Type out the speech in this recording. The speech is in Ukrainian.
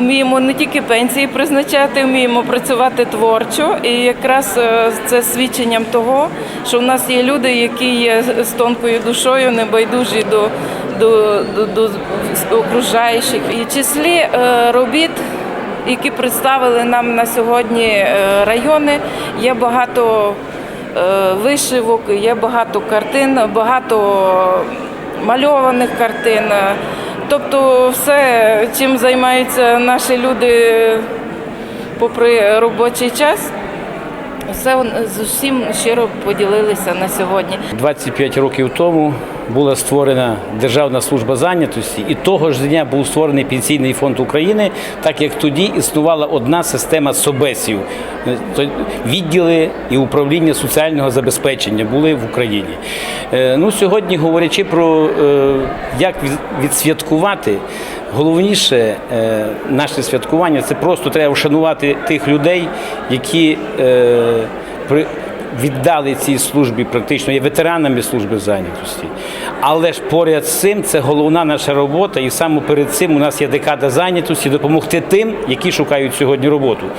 вміємо не тільки пенсії призначати, вміємо працювати творчо. І якраз е, це свідченням того, що в нас є люди, які є з тонкою душою, небайдужі до, до, до, до окружаючих. І числі е, робіт, які представили нам на сьогодні е, райони, є багато вишивок, є багато картин, багато мальованих картин. Тобто все, чим займаються наші люди попри робочий час, все з усім щиро поділилися на сьогодні. 25 років тому була створена Державна служба зайнятості, і того ж дня був створений Пенсійний фонд України, так як тоді існувала одна система СОБЕСів. Відділи і управління соціального забезпечення були в Україні. Е, Ну, сьогодні, говорячи про е, як відсвяткувати, головніше е, наше святкування це просто треба вшанувати тих людей, які при віддали цій службі, практично є ветеранами служби зайнятості. Але ж поряд з цим це головна наша робота, і саме перед цим у нас є декада зайнятості допомогти тим, які шукають сьогодні роботу.